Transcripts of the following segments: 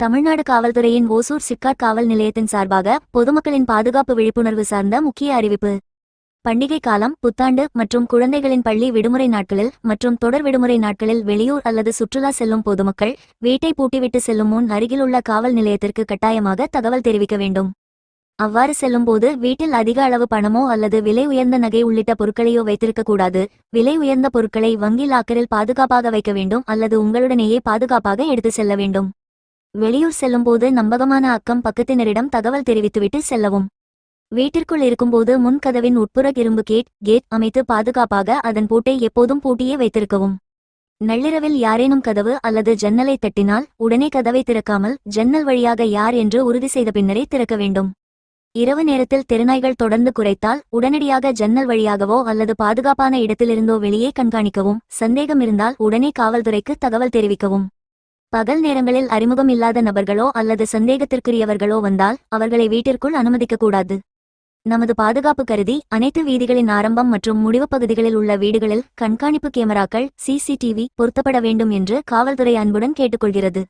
தமிழ்நாடு காவல்துறையின் ஓசூர் சிப்காட் காவல் நிலையத்தின் சார்பாக பொதுமக்களின் பாதுகாப்பு விழிப்புணர்வு சார்ந்த முக்கிய அறிவிப்பு. பண்டிகை காலம் புத்தாண்டு மற்றும் குழந்தைகளின் பள்ளி விடுமுறை நாட்களில் மற்றும் தொடர் விடுமுறை நாட்களில் வெளியூர் அல்லது சுற்றுலா செல்லும் பொதுமக்கள் வீட்டை பூட்டிவிட்டு செல்லும் முன் அருகிலுள்ள காவல் நிலையத்திற்கு கட்டாயமாக தகவல் தெரிவிக்க வேண்டும். அவ்வாறு செல்லும்போது வீட்டில் அதிக அளவு பணமோ அல்லது விலை உயர்ந்த நகை உள்ளிட்ட பொருட்களையோ வைத்திருக்க கூடாது. விலை உயர்ந்த பொருட்களை வங்கி லாக்கரில் பாதுகாப்பாக வைக்க வேண்டும் அல்லது உங்களுடனேயே பாதுகாப்பாக எடுத்து செல்ல வேண்டும். வெளியூர் செல்லும்போது நம்பகமான அக்கம் பக்கத்தினரிடம் தகவல் தெரிவித்துவிட்டு செல்லவும். வீட்டிற்குள் இருக்கும்போது முன்கதவின் உட்புற இரும்பு கேட் கேட் அமைத்து பாதுகாப்பாக அதன் பூட்டை எப்போதும் பூட்டியே வைத்திருக்கவும். நள்ளிரவில் யாரேனும் கதவு அல்லது ஜன்னலை தட்டினால் உடனே கதவை திறக்காமல் ஜன்னல் வழியாக யார் என்று உறுதி செய்த பின்னரே திறக்க வேண்டும். இரவு நேரத்தில் தெருநாய்கள் தொடர்ந்து குறைத்தால் உடனடியாக ஜன்னல் வழியாகவோ அல்லது பாதுகாப்பான இடத்திலிருந்தோ வெளியே கண்காணிக்கவும். சந்தேகம் இருந்தால் உடனே காவல்துறைக்கு தகவல் தெரிவிக்கவும். பகல் நேரங்களில் அறிமுகம் இல்லாத நபர்களோ அல்லது சந்தேகத்திற்குரியவர்களோ வந்தால் அவர்களை வீட்டிற்குள் அனுமதிக்கக்கூடாது. நமது பாதுகாப்பு கருதி அனைத்து வீதிகளின் ஆரம்பம் மற்றும் முடிவுப் பகுதிகளில் உள்ள வீடுகளில் கண்காணிப்பு கேமராக்கள் சிசிடிவி பொருத்தப்பட வேண்டும் என்று காவல்துறை அன்புடன் கேட்டுக்கொள்கிறது.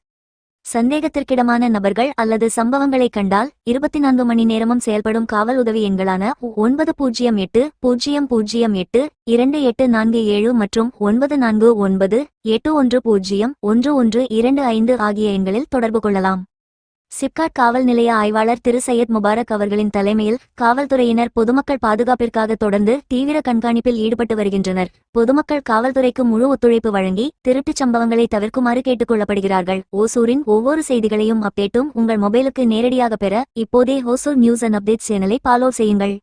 சந்தேகத்திற்கிடமான நபர்கள் அல்லது சம்பவங்களை கண்டால் இருபத்தி நான்கு மணி நேரமும் செயல்படும் காவல் உதவி எண்களான ஒன்பது பூஜ்ஜியம் எட்டு பூஜ்ஜியம் பூஜ்ஜியம் எட்டு இரண்டு எட்டு நான்கு ஏழு மற்றும் ஒன்பது நான்கு ஒன்பது எட்டு ஒன்று பூஜ்ஜியம் ஒன்று ஒன்று இரண்டு ஐந்து ஆகிய எண்களில் தொடர்பு கொள்ளலாம். சிப்காட் காவல் நிலைய ஆய்வாளர் திரு. சையத் முபாரக் அவர்களின் தலைமையில் காவல்துறையினர் பொதுமக்கள் பாதுகாப்பிற்காக தொடர்ந்து தீவிர கண்காணிப்பில் ஈடுபட்டு வருகின்றனர். பொதுமக்கள் காவல்துறைக்கு முழு ஒத்துழைப்பு வழங்கி திருட்டுச் சம்பவங்களை தவிர்க்குமாறு கேட்டுக் கொள்ளப்படுகிறார்கள் ஓசூரின் ஒவ்வொரு செய்திகளையும் அப்டேட்டும் உங்கள் மொபைலுக்கு நேரடியாக பெற இப்போதே ஹோசூர் நியூஸ் அண்ட் அப்டேட் சேனலை ஃபாலோ செய்யுங்கள்.